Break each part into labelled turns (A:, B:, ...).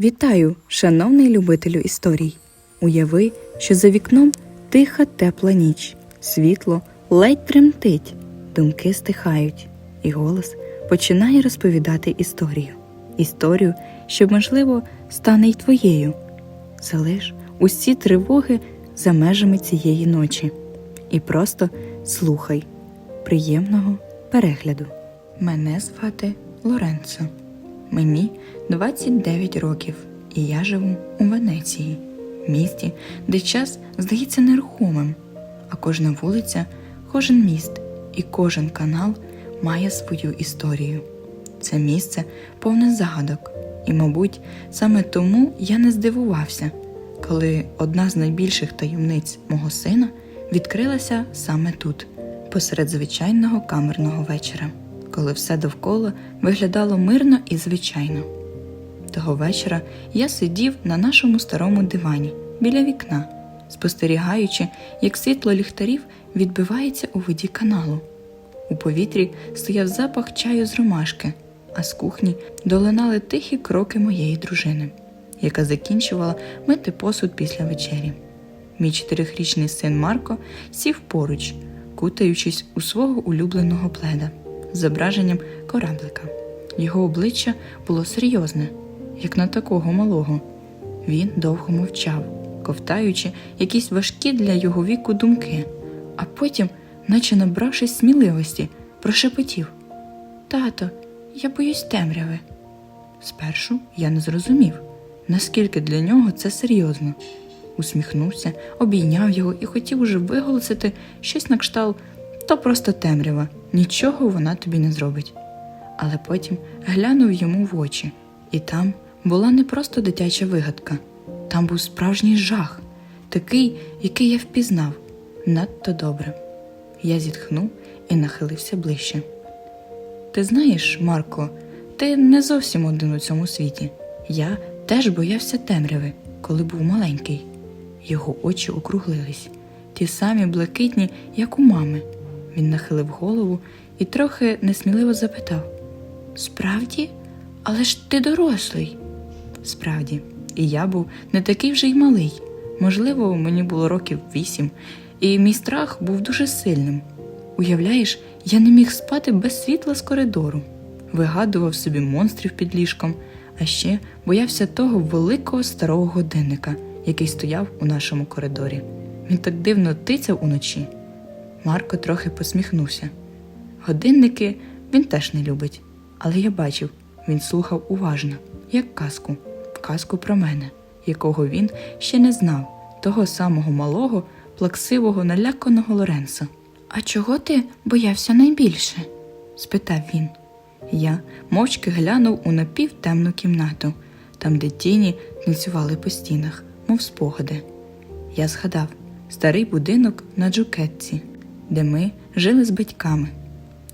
A: Вітаю, шановний любителю історій. Уяви, що за вікном тиха тепла ніч, світло ледь тремтить, думки стихають, і голос починає розповідати історію. Історію, що, можливо, стане й твоєю. Залиш усі тривоги за межами цієї ночі і просто слухай. Приємного перегляду. Мене звати Лоренцо. Мені 29 років, і я живу у Венеції, місті, де час здається нерухомим, а кожна вулиця, кожен міст і кожен канал має свою історію. Це місце повне загадок, і, мабуть, саме тому я не здивувався, коли одна з найбільших таємниць мого сина відкрилася саме тут, посеред звичайного камерного вечора, коли все довкола виглядало мирно і звичайно. Того вечора я сидів на нашому старому дивані біля вікна, спостерігаючи, як світло ліхтарів відбивається у воді каналу. У повітрі стояв запах чаю з ромашки, а з кухні долинали тихі кроки моєї дружини, яка закінчувала мити посуд після вечері. Мій чотирихрічний син Марко сів поруч, кутаючись у свого улюбленого пледа з зображенням кораблика. Його обличчя було серйозне, як на такого малого. Він довго мовчав, ковтаючи якісь важкі для його віку думки, а потім, наче набравшись сміливості, прошепотів Тато, я боюсь темряви. Спершу я не зрозумів, наскільки для нього це серйозно. Усміхнувся, обійняв його і хотів уже виголосити щось на кшталт то просто темрява, нічого вона тобі не зробить. Але потім глянув йому в очі, і там була не просто дитяча вигадка, там був справжній жах, такий, який я впізнав надто добре. Я зітхнув і нахилився ближче. Ти знаєш, Марко, ти не зовсім один у цьому світі. Я теж боявся темряви, коли був маленький. Його очі округлились, ті самі блакитні, як у мами. Він нахилив голову і трохи несміливо запитав: Справді, але ж ти дорослий. Справді, і я був не такий вже й малий. Можливо, мені було років вісім, і мій страх був дуже сильним. Уявляєш, я не міг спати без світла з коридору, вигадував собі монстрів під ліжком, а ще боявся того великого старого годинника, який стояв у нашому коридорі. Він так дивно тицяв уночі. Марко трохи посміхнувся. Годинники він теж не любить, але я бачив, він слухав уважно, як казку, казку про мене, якого він ще не знав, того самого малого, плаксивого, наляканого Лоренцо. А чого ти боявся найбільше? спитав він. Я мовчки глянув у напівтемну кімнату, там, де тіні танцювали по стінах, мов спогади. Я згадав старий будинок на Джукетці, де ми жили з батьками.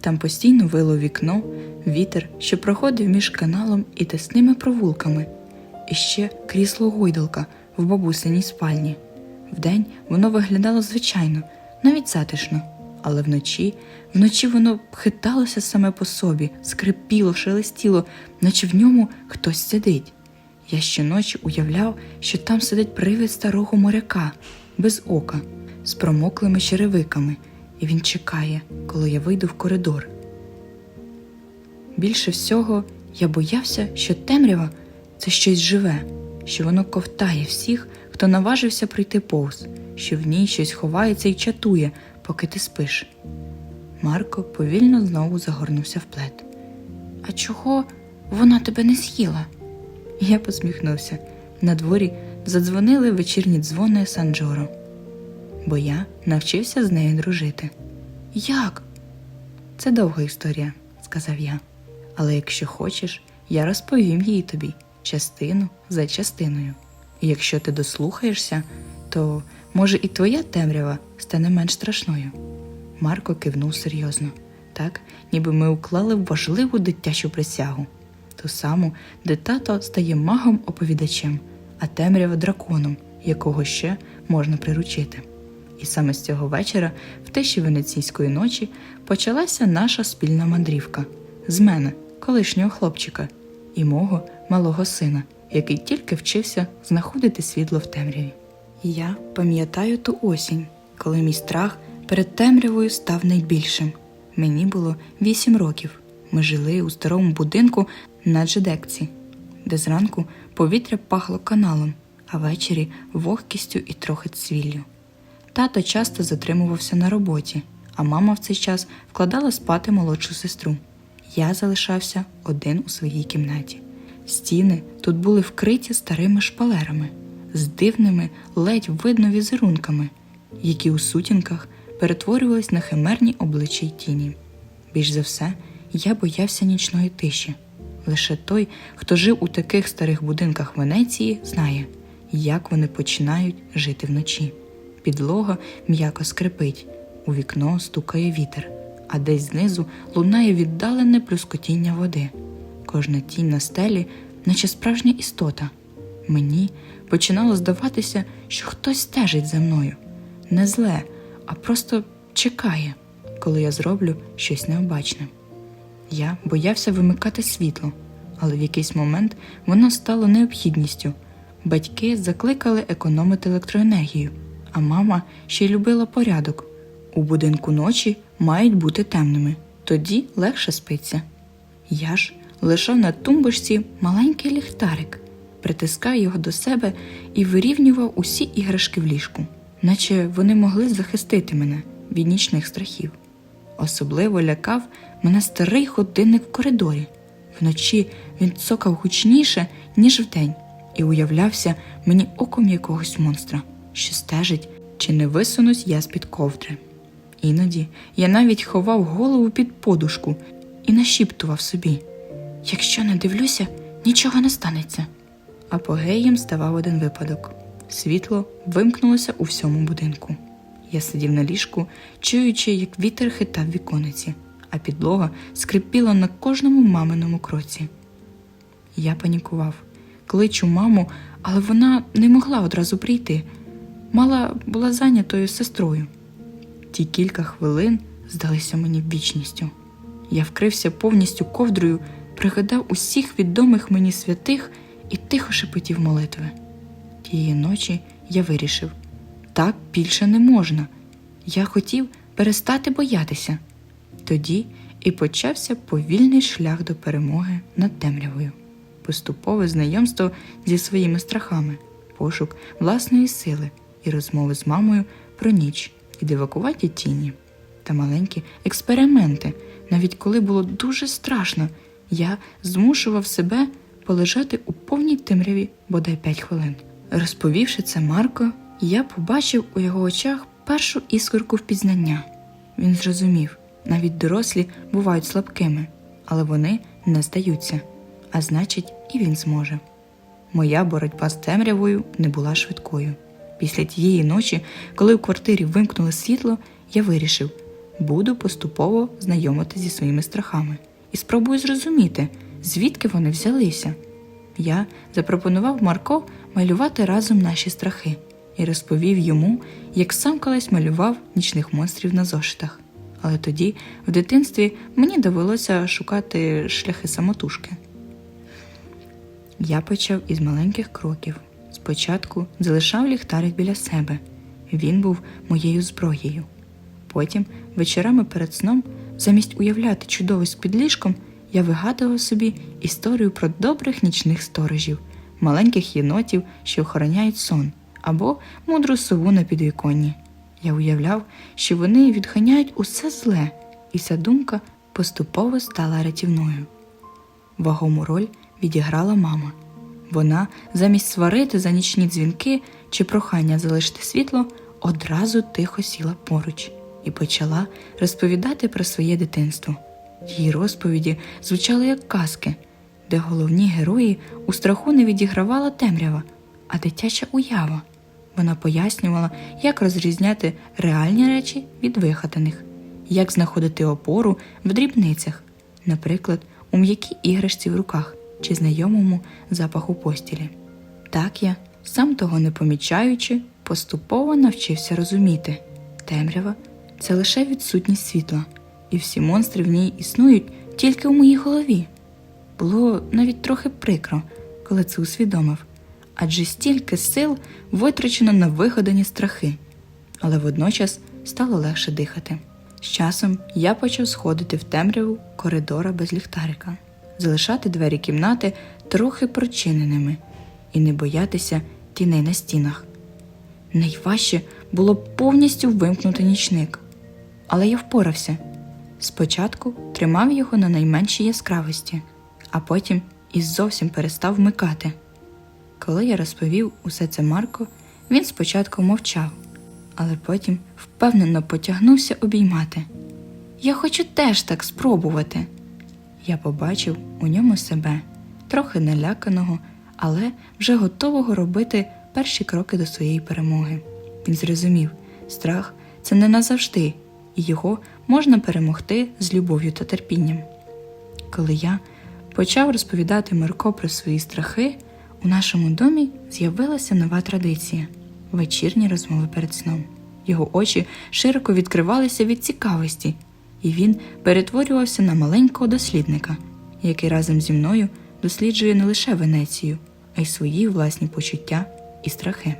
A: Там постійно вило вікно, вітер, що проходив між каналом і тесними провулками, і ще крісло гойдалка в бабусиній спальні. Вдень воно виглядало звичайно, навіть затишно, але вночі, вночі воно хиталося саме по собі, скрипіло, шелестіло, наче в ньому хтось сидить. Я щоночі уявляв, що там сидить привид старого моряка, без ока, з промоклими черевиками, і він чекає, коли я вийду в коридор. Більше всього я боявся, що темрява це щось живе, що воно ковтає всіх, хто наважився прийти повз, що в ній щось ховається і чатує, поки ти спиш. Марко повільно знову загорнувся в плед. А чого вона тебе не з'їла? Я посміхнувся. На дворі задзвонили вечірні дзвони Санджоро, бо я навчився з нею дружити. Як? Це довга історія, сказав я. Але якщо хочеш, я розповім її тобі частину за частиною. І якщо ти дослухаєшся, то може і твоя темрява стане менш страшною. Марко кивнув серйозно, так, ніби ми уклали важливу дитячу присягу, ту саму, де тато стає магом-оповідачем, а темрява драконом, якого ще можна приручити. І саме з цього вечора, в тиші венеційської ночі, почалася наша спільна мандрівка з мене, колишнього хлопчика, і мого малого сина, який тільки вчився знаходити світло в темряві. Я пам'ятаю ту осінь, коли мій страх перед темрявою став найбільшим. Мені було вісім років. Ми жили у старому будинку на Джедекці, де зранку повітря пахло каналом, а ввечері вогкістю і трохи цвіллю. Тато часто затримувався на роботі, а мама в цей час вкладала спати молодшу сестру. Я залишався один у своїй кімнаті. Стіни тут були вкриті старими шпалерами з дивними, ледь видно візерунками, які у сутінках перетворювались на химерні обличчя й тіні. Більш за все, я боявся нічної тиші. Лише той, хто жив у таких старих будинках Венеції, знає, як вони починають жити вночі. Підлога м'яко скрипить, у вікно стукає вітер, а десь знизу лунає віддалене плюскотіння води. Кожна тінь на стелі, наче справжня істота. Мені починало здаватися, що хтось стежить за мною. Не зле, а просто чекає, коли я зроблю щось необачне. Я боявся вимикати світло, але в якийсь момент воно стало необхідністю. Батьки закликали економити електроенергію, а мама ще й любила порядок. У будинку ночі мають бути темними, тоді легше спиться. Я ж лишав на тумбочці маленький ліхтарик, притискав його до себе і вирівнював усі іграшки в ліжку, наче вони могли захистити мене від нічних страхів. Особливо лякав мене старий годинник в коридорі. Вночі він цокав гучніше, ніж вдень, і уявлявся мені оком якогось монстра, що стежить, чи не висунусь я з-під ковдри. Іноді я навіть ховав голову під подушку і нашіптував собі: якщо не дивлюся, нічого не станеться. Апогеєм ставав один випадок: світло вимкнулося у всьому будинку. Я сидів на ліжку, чуючи, як вітер хитав вікониці, а підлога скрипіла на кожному маминому кроці. Я панікував, кличу маму, але вона не могла одразу прийти. Мала була зайнятою сестрою. Ті кілька хвилин здалися мені вічністю. Я вкрився повністю ковдрою, пригадав усіх відомих мені святих і тихо шепотів молитви. Тієї ночі я вирішив так більше не можна. Я хотів перестати боятися. Тоді і почався повільний шлях до перемоги над темрявою, поступове знайомство зі своїми страхами, пошук власної сили і розмови з мамою про ніч і дивакуваті тіні та маленькі експерименти. Навіть коли було дуже страшно, я змушував себе полежати у повній темряві бодай п'ять хвилин. Розповівши це Марко, я побачив у його очах першу іскорку впізнання. Він зрозумів, навіть дорослі бувають слабкими, але вони не здаються, а значить, і він зможе. Моя боротьба з темрявою не була швидкою. Після тієї ночі, коли в квартирі вимкнули світло, я вирішив, буду поступово знайомити зі своїми страхами і спробую зрозуміти, звідки вони взялися. Я запропонував Марко малювати разом наші страхи і розповів йому, як сам колись малював нічних монстрів на зошитах. Але тоді, в дитинстві, мені довелося шукати шляхи самотужки. Я почав із маленьких кроків. Спочатку залишав ліхтарик біля себе. Він був моєю зброєю. Потім, вечорами перед сном, замість уявляти чудовиськ під ліжком, я вигадував собі історію про добрих нічних сторожів, маленьких єнотів, що охороняють сон, або мудру сову на підвіконні. Я уявляв, що вони відганяють усе зле, і ця думка поступово стала рятівною. Вагому роль відіграла мама. Вона, замість сварити за нічні дзвінки чи прохання залишити світло, одразу тихо сіла поруч і почала розповідати про своє дитинство. Її розповіді звучали як казки, де головні герої у страху не відігравала темрява, а дитяча уява. Вона пояснювала, як розрізняти реальні речі від вигаданих, як знаходити опору в дрібницях, наприклад, у м'якій іграшці в руках чи знайомому запаху постілі. Так я, сам того не помічаючи, поступово навчився розуміти темрява це лише відсутність світла, і всі монстри в ній існують тільки у моїй голові. Було навіть трохи прикро, коли це усвідомив, адже стільки сил витрачено на вигадані страхи, але водночас стало легше дихати. З часом я почав сходити в темряву коридора без ліхтарика, залишати двері кімнати трохи прочиненими і не боятися тіней на стінах. Найважче було повністю вимкнути нічник, але я впорався. Спочатку тримав його на найменшій яскравості, а потім і зовсім перестав вмикати. Коли я розповів усе це Марко, він спочатку мовчав, але потім впевнено потягнувся обіймати. Я хочу теж так спробувати. Я побачив у ньому себе, трохи наляканого, але вже готового робити перші кроки до своєї перемоги. Він зрозумів, страх це не назавжди, і його можна перемогти з любов'ю та терпінням. Коли я почав розповідати Марко про свої страхи, у нашому домі з'явилася нова традиція вечірні розмови перед сном. Його очі широко відкривалися від цікавості, і він перетворювався на маленького дослідника, який разом зі мною досліджує не лише Венецію, а й свої власні почуття і страхи.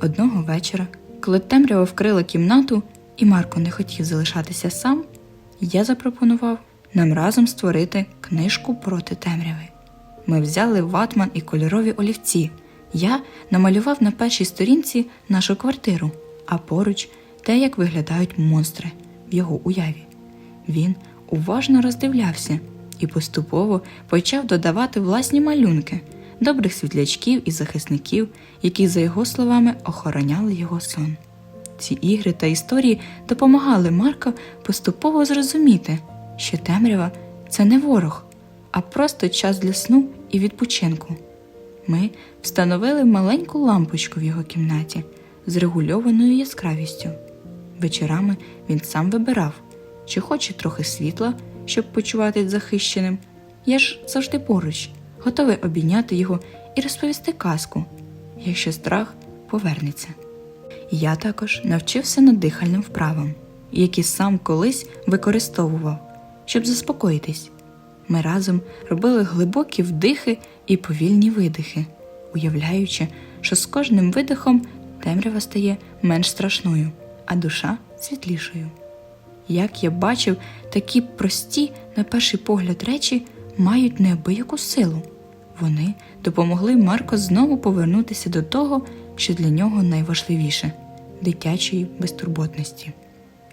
A: Одного вечора, коли темрява вкрила кімнату, і Марко не хотів залишатися сам, я запропонував нам разом створити книжку проти темряви. Ми взяли ватман і кольорові олівці. Я намалював на першій сторінці нашу квартиру, а поруч те, як виглядають монстри в його уяві. Він уважно роздивлявся і поступово почав додавати власні малюнки, добрих світлячків і захисників, які, за його словами, охороняли його сон. Ці ігри та історії допомагали Марко поступово зрозуміти, що темрява це не ворог, а просто час для сну і відпочинку. Ми встановили маленьку лампочку в його кімнаті з регульованою яскравістю. Вечорами він сам вибирав, чи хоче трохи світла, щоб почуватись захищеним. Я ж завжди поруч, готовий обійняти його і розповісти казку, якщо страх повернеться. Я також навчився над дихальним вправам, які сам колись використовував, щоб заспокоїтись. Ми разом робили глибокі вдихи і повільні видихи, уявляючи, що з кожним видихом темрява стає менш страшною, а душа світлішою. Як я бачив, такі прості, на перший погляд, речі мають неабияку силу. Вони допомогли Марко знову повернутися до того, що для нього найважливіше дитячої безтурботності.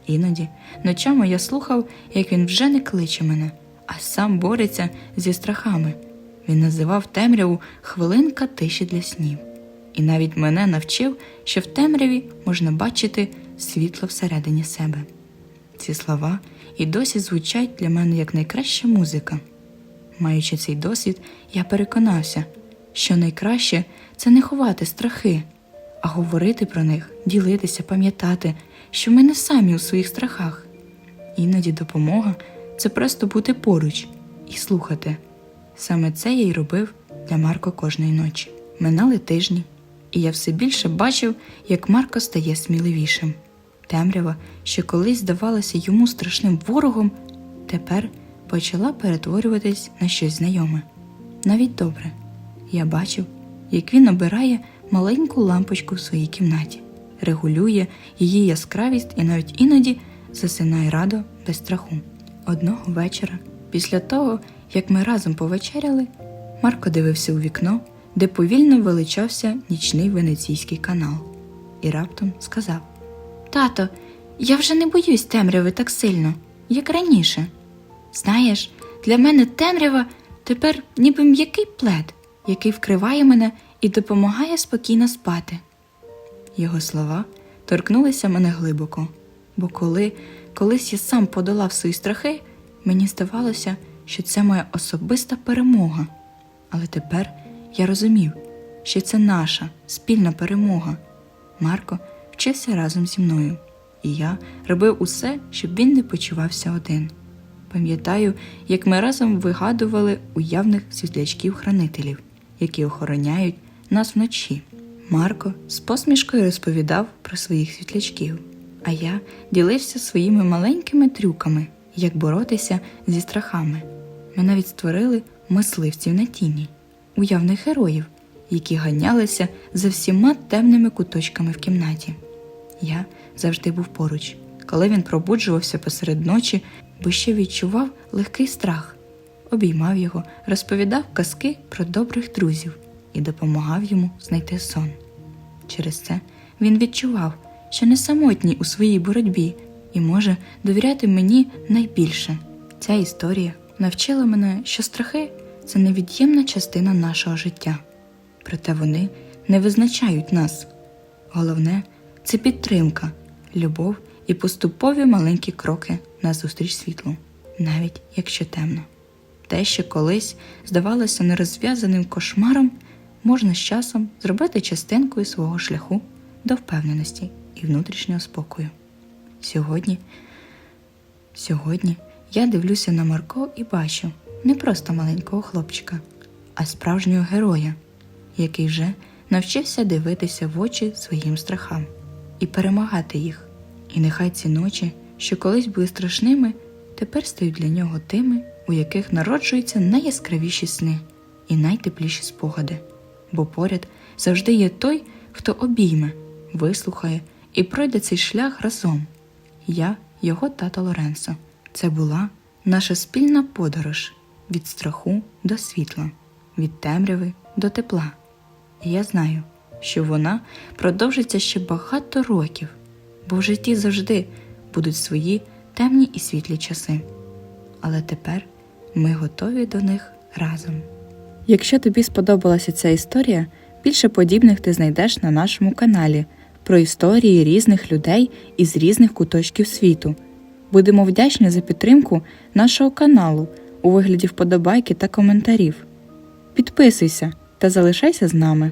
A: Іноді ночами я слухав, як він вже не кличе мене, а сам бореться зі страхами. Він називав темряву хвилинка тиші для снів, і навіть мене навчив, що в темряві можна бачити світло всередині себе. Ці слова і досі звучать для мене як найкраща музика. Маючи цей досвід, я переконався, що найкраще це не ховати страхи, а говорити про них, ділитися, пам'ятати, що ми не самі у своїх страхах. Іноді допомога це просто бути поруч і слухати. Саме це я й робив для Марко кожної ночі. Минали тижні, і я все більше бачив, як Марко стає сміливішим. Темрява, що колись здавалася йому страшним ворогом, тепер почала перетворюватись на щось знайоме. Навіть добре. Я бачив, як він обирає маленьку лампочку в своїй кімнаті, регулює її яскравість і навіть іноді засинає радо без страху. Одного вечора, після того, як ми разом повечеряли, Марко дивився у вікно, де повільно величався нічний венеційський канал, і раптом сказав: Тато, я вже не боюсь темряви так сильно, як раніше. Знаєш, для мене темрява тепер ніби м'який плед, який вкриває мене і допомагає спокійно спати. Його слова торкнулися мене глибоко, бо коли колись я сам подолав свої страхи, мені здавалося, що це моя особиста перемога. Але тепер я розумів, що це наша спільна перемога. Марко вчився разом зі мною, і я робив усе, щоб він не почувався один. Пам'ятаю, як ми разом вигадували уявних світлячків-хранителів, які охороняють нас вночі. Марко з посмішкою розповідав про своїх світлячків, а я ділився своїми маленькими трюками, як боротися зі страхами. Ми навіть створили мисливців на тіні. уявних героїв, які ганялися за всіма темними куточками в кімнаті. Я завжди був поруч. Коли він пробуджувався посеред ночі, бо ще відчував легкий страх, обіймав його, розповідав казки про добрих друзів і допомагав йому знайти сон. Через це він відчував, що не самотній у своїй боротьбі і може довіряти мені найбільше. Ця історія навчила мене, що страхи це невід'ємна частина нашого життя, проте вони не визначають нас. Головне це підтримка, любов і поступові маленькі кроки назустріч світлу, навіть якщо темно. Те, що колись здавалося нерозв'язаним кошмаром, можна з часом зробити частинкою свого шляху до впевненості і внутрішнього спокою. Сьогодні, сьогодні я дивлюся на Марко і бачу не просто маленького хлопчика, а справжнього героя, який вже навчився дивитися в очі своїм страхам і перемагати їх. І нехай ці ночі, що колись були страшними, тепер стають для нього тими, у яких народжуються найяскравіші сни і найтепліші спогади. Бо поряд завжди є той, хто обійме, вислухає і пройде цей шлях разом. Я, його тато Лоренцо. Це була наша спільна подорож від страху до світла, від темряви до тепла. І я знаю, що вона продовжиться ще багато років, бо в житті завжди будуть свої темні і світлі часи. Але тепер ми готові до них разом. Якщо тобі сподобалася ця історія, більше подібних ти знайдеш на нашому каналі про історії різних людей із різних куточків світу. Будемо вдячні за підтримку нашого каналу у вигляді вподобайки та коментарів. Підписуйся та залишайся з нами.